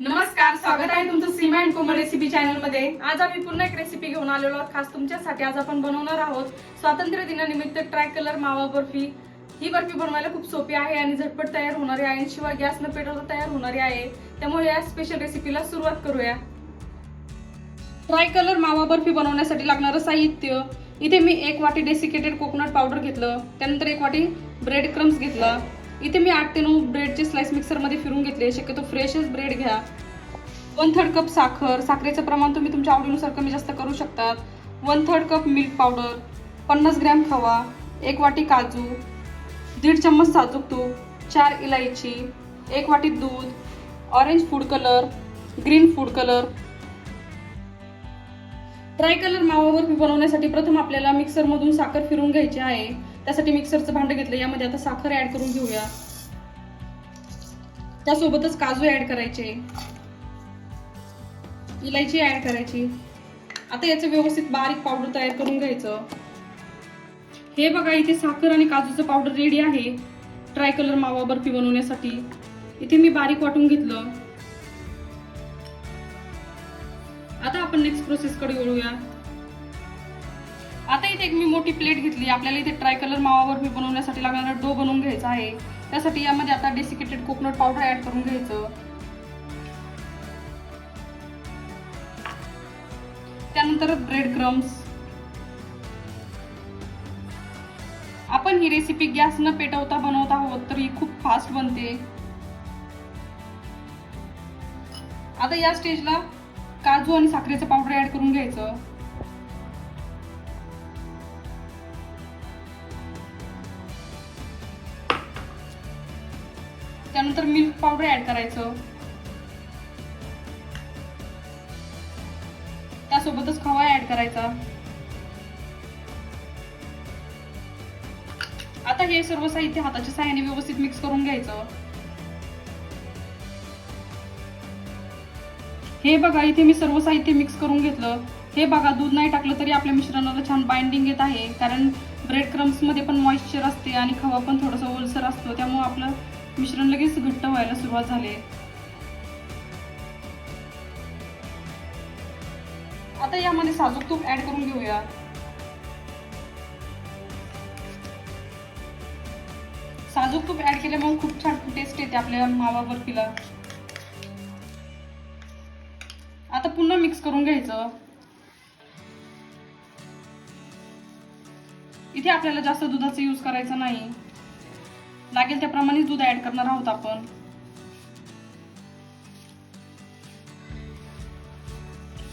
नमस्कार स्वागत आहे तुमचं सीमा अँड कोमल रेसिपी चॅनलमध्ये आज आम्ही पुन्हा एक रेसिपी घेऊन आलेलो आहोत. खास तुमच्यासाठी आज आपण बनवणार आहोत स्वातंत्र्य दिनानिमित्त ट्राय कलर मावा बर्फी. ही बर्फी बनवायला खूप सोपी आहे आणि झटपट तयार होणारी आहे आणि शिवाय गॅस न पेटवता तयार होणारी आहे. त्यामुळे या स्पेशल रेसिपीला सुरुवात करूया. ट्राय कलर मावा बर्फी बनवण्यासाठी लागणारं साहित्य. इथे मी एक वाटी डेसिकेटेड कोकोनट पावडर घेतलं. त्यानंतर एक वाटी ब्रेड क्रम्स घेतला. इथे मी आठ ते नऊ ब्रेडचे स्लाइस मिक्सरमध्ये फिरून घेतले शक्यतो फ्रेशच ब्रेड घ्या. वन थर्ड कप साखर. साखरेचं प्रमाण तुम्ही तुमच्या आवडीनुसार कमी जास्त करू शकतात. One third cup milk powder पन्नास ग्रॅम खवा. एक वाटी काजू. दीड चम्मच साजूक तूप. चार इलायची. एक वाटी दूध. Orange food colour green food colour tri colour मावावर बनवण्यासाठी प्रथम आपल्याला मिक्सरमधून साखर फिरून घ्यायची आहे. त्यासाठी मिक्सरचं भांडं घेतलं यामध्ये आता साखर ऍड करून घेऊया. त्यासोबतच काजू ऍड करायचे. इलायची ऍड करायची. आता याचं व्यवस्थित बारीक पावडर तयार करून घ्यायचं. हे बघा इथे साखर आणि काजूचं पावडर रेडी आहे. ट्राय कलर मावा बर्फी बनवण्यासाठी. इथे मी बारीक वाटून घेतलं. आता आपण नेक्स्ट प्रोसेस कडे वळूया. आता इथे एक मी मोठी प्लेट घेतली. आपल्याला इथे ट्राय कलर मावा बर्फी बनवण्यासाठी लागणारा डो बनवून घ्यायचा आहे. त्यासाठी यामध्ये आता डेसिकेटेड कोकोनट पावडर ऍड करून घ्यायचं. त्यानंतर ब्रेड क्रम्स आपण ही रेसिपी गॅस न पेटवता बनवत आहोत तर ही खूप फास्ट बनते. आता या स्टेजला काजू आणि साखरेचं पावडर ऍड करून घ्यायचं. त्यानंतर मिल्क पावडर ऍड करायचं. त्यासोबतच खवा ऍड करायचा. आता हे सर्व साहित्य हाताच्या साहाय्याने व्यवस्थित मिक्स करून घ्यायचं. हे बघा इथे मी सर्व साहित्य मिक्स करून घेतलं. हे बघा दूध नाही टाकलं तरी आपल्या मिश्रणाला छान बाइंडिंग येत आहे. कारण ब्रेड क्रम्समध्ये पण मॉइश्चर असते आणि खवा पण थोडंसं ओलसर असतो त्यामुळे आपलं मिश्रण लगेच घट्ट व्हायला सुरुवात झाली. आता यामध्ये साजूक तूप ऍड करून घेऊया. साजूक तूप ऍड केल्यामुळे खूप छान टेस्ट येते आपल्या मावा बर्फीला आता पुन्हा मिक्स करून घ्यायचं. इथे आपल्याला जास्त दुधाचा यूज करायचा नाही. लागेल त्याप्रमाणे दूध ऍड करणार आहोत आपण.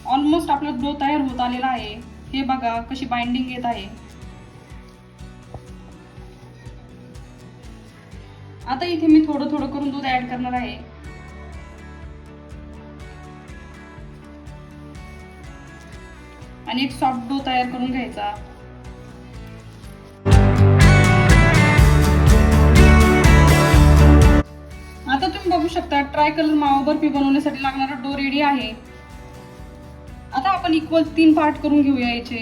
ऑलमोस्ट आपला डो तयार होत आलेला आहे. हे बघा कशी बाइंडिंग येत आहे. आता इथे मी थोडं थोडं करून दूध ऍड करणार आहे. आणि एक सॉफ्ट डो तयार करून घ्यायचा. शकता. ट्राय कलर मावा बर्फी बनवण्यासाठी लागणारा डो रेडी आहे. आता आपण इक्वल तीन पार्ट करून घेऊया याचे.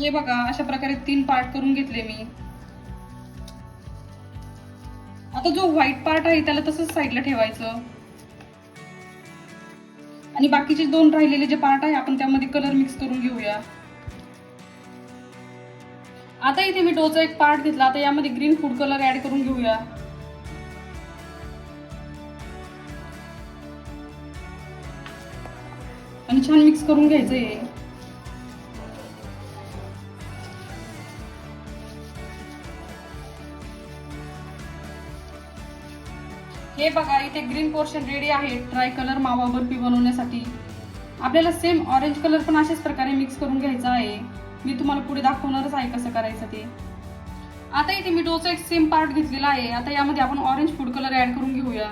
हे बघा अशा प्रकारे तीन पार्ट करून घेतले मी. आता जो व्हाईट पार्ट आहे त्याला तसंच साईडला ठेवायचं. आणि बाकीचे दोन राहिलेले जे पार्ट आहे आपण त्यामध्ये कलर मिक्स करून घेऊया. आता इथे मी डोचा एक पार्ट घेतला. आता यामध्ये ग्रीन फूड कलर ऍड करून घेऊया. आणि छान मिक्स करून घ्यायचं हे. हे बघा इथे ग्रीन पोर्शन रेडी आहे ट्राय कलर मावा बर्फी बनवण्यासाठी. आपल्याला सेम ऑरेंज कलर पण अशाच प्रकारे मिक्स करून घ्यायचा आहे. मी तुम्हाला पुढे दाखवणारच आहे कसं करायचं ते. आता इथे मी डोचा एक सेम पार्ट घेतलेला आहे. आता यामध्ये आपण ऑरेंज फूड कलर ऍड करून घेऊया.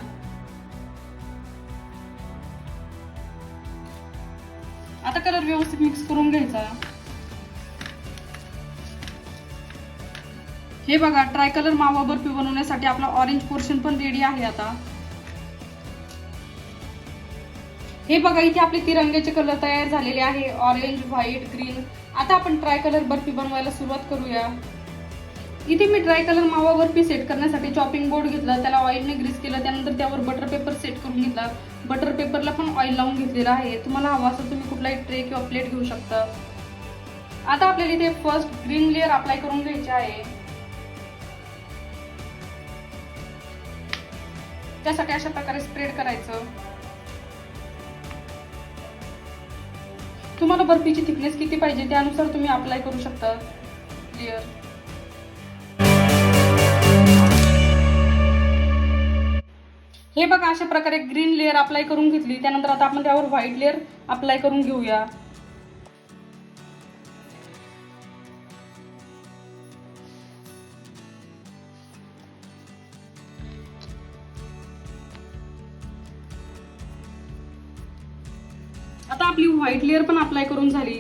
आता कलर व्यवस्थित मिक्स करून घ्यायचा. हे बघा ट्राय कलर मावा बर्फी बनवण्यासाठी आपला ऑरेंज पोर्शन पण रेडी आहे आता. हे बघा इथे आपले तिरंग्याचे कलर तयार झालेले आहे. ऑरेंज व्हाईट ग्रीन आता आपण ट्राय कलर बर्फी बनवायला सुरुवात करूया. इथे मी ड्राय कलर मावा बर्फी सेट करण्यासाठी चॉपिंग बोर्ड घेतला त्याला ऑइलने ग्रीस केलं त्यानंतर त्यावर बटर पेपर सेट करून घेतला. बटर पेपरला पण ऑइल लावून घेतलेला आहे. तुम्हाला हवा असेल तुम्ही कुठलाही ट्रे किंवा प्लेट घेऊ शकता. आता आपल्याला इथे फर्स्ट ग्रीन लेअर अप्लाय करून घ्यायचे आहे. त्यासाठी अशा प्रकारे स्प्रेड करायचं. तुम्हाला बर्फीची थिकनेस किती पाहिजे त्यानुसार तुम्ही अप्लाय करू शकता. क्लिअर हे बघा अशा प्रकारे ग्रीन लेअर अप्लाय करून घेतली. त्यानंतर आता आपण त्यावर व्हाईट लेअर अप्लाय करून घेऊया. आता आपली व्हाईट लेअर पण अप्लाय करून झाली.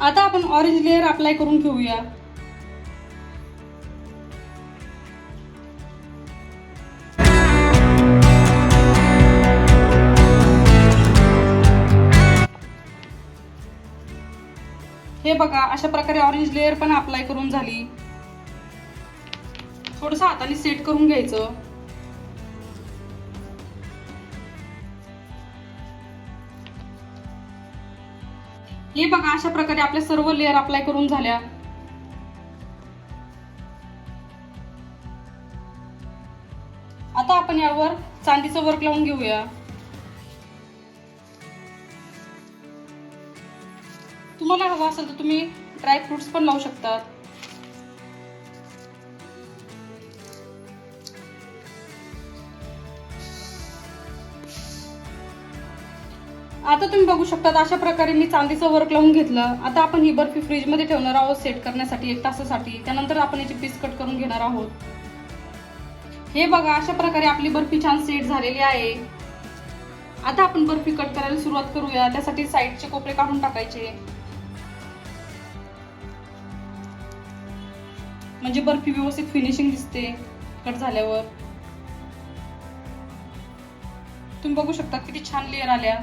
आता आपण ऑरेंज लेअर अप्लाय करून घेऊया. हे बघा अशा प्रकारे ऑरेंज लेअर पण अप्लाय करून झाली. थोडस हाताने सेट करून घ्यायचं. हे बघा अशा प्रकारे आपल्या सर्व लेअर अप्लाय करून झाल्या. आता आपण यावर चांदीचं वर्क लावून घेऊया. तुम्हाला हवं असेल तर तुम्ही ड्रायफ्रुट्स पण लावू शकतात. आता तुम्ही बघू शकतात अशा प्रकारे मी चांदीचं वर्क लावून घेतलं. आता आपण ही बर्फी फ्रीजमध्ये ठेवणार आहोत सेट करण्यासाठी एक तासासाठी. त्यानंतर आपण याची पीस कट करून घेणार आहोत. हे बघा अशा प्रकारे आपली बर्फी छान सेट झालेली आहे. आता आपण बर्फी कट करायला सुरुवात करूया. त्यासाठी साईडचे कोपरे काढून टाकायचे. म्हणजे बर्फी व्यवस्थित फिनिशिंग दिसते कट झाल्यावर. तुम्ही बघू शकता किती छान लेअर आल्या.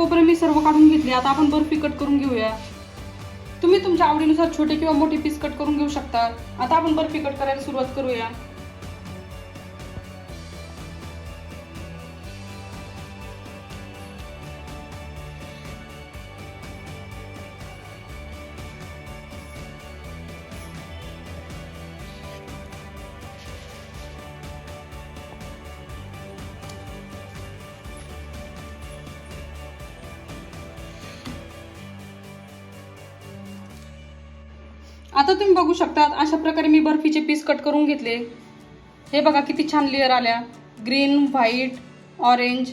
आता कोपरे मी सर्व काढून घेतली. आता आपण बर्फी कट करून घेऊया. तुम्ही तुमच्या आवडीनुसार छोटे किंवा मोठे पीस कट करून घेऊ शकता. आता आपण बर्फी कट करायला सुरुवात करूया. आता तुम्ही बघू शकता अशा प्रकारे मी बर्फीचे पीस कट करून घेतले. हे बघा किती छान लेअर आल्या. ग्रीन व्हाईट ऑरेंज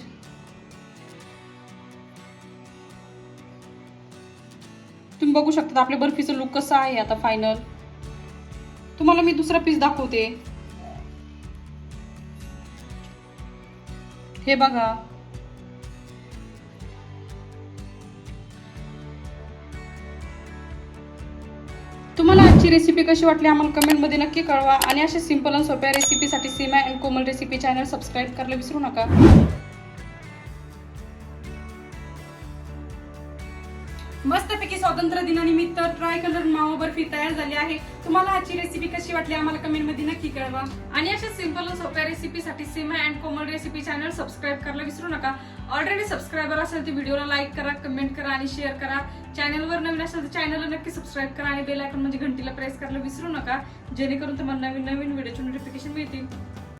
तुम्ही बघू शकता आपल्या बर्फीचं लुक कसं आहे आता फायनल तुम्हाला मी दुसरा पीस दाखवते. हे बघा. तुम्हाला आजची रेसिपी कशी वाटली आम्हाला कमेंटमध्ये नक्की कळवा. आणि अशा सिंपल आणि सोप्या रेसिपीसाठी Seema and Komal recipe channel subscribe करायला विसरू नका. स्वातंत्र्य दिनानिमित्त ट्राय कलर मावा बर्फी तयार झाली आहे. तुम्हाला आजची रेसिपी कशी वाटली आम्हाला कमेंटमध्ये नक्की कळवा. आणि अशा सिंपल आणि सोप्या रेसिपीसाठी Seema and Komal recipe channel subscribe करायला विसरू नका. ऑलरेडी सबस्क्रायबर असेल तर व्हिडिओला लाईक करा कमेंट करा आणि शेअर करा. चॅनलवर नवीन असेल तर चॅनलला नक्की सबस्क्राईब करा आणि बेल आयकॉन म्हणजे घंटीला प्रेस करायला विसरू नका. जेणेकरून तुम्हाला नवीन नवीन व्हिडिओचे नोटिफिकेशन मिळतील.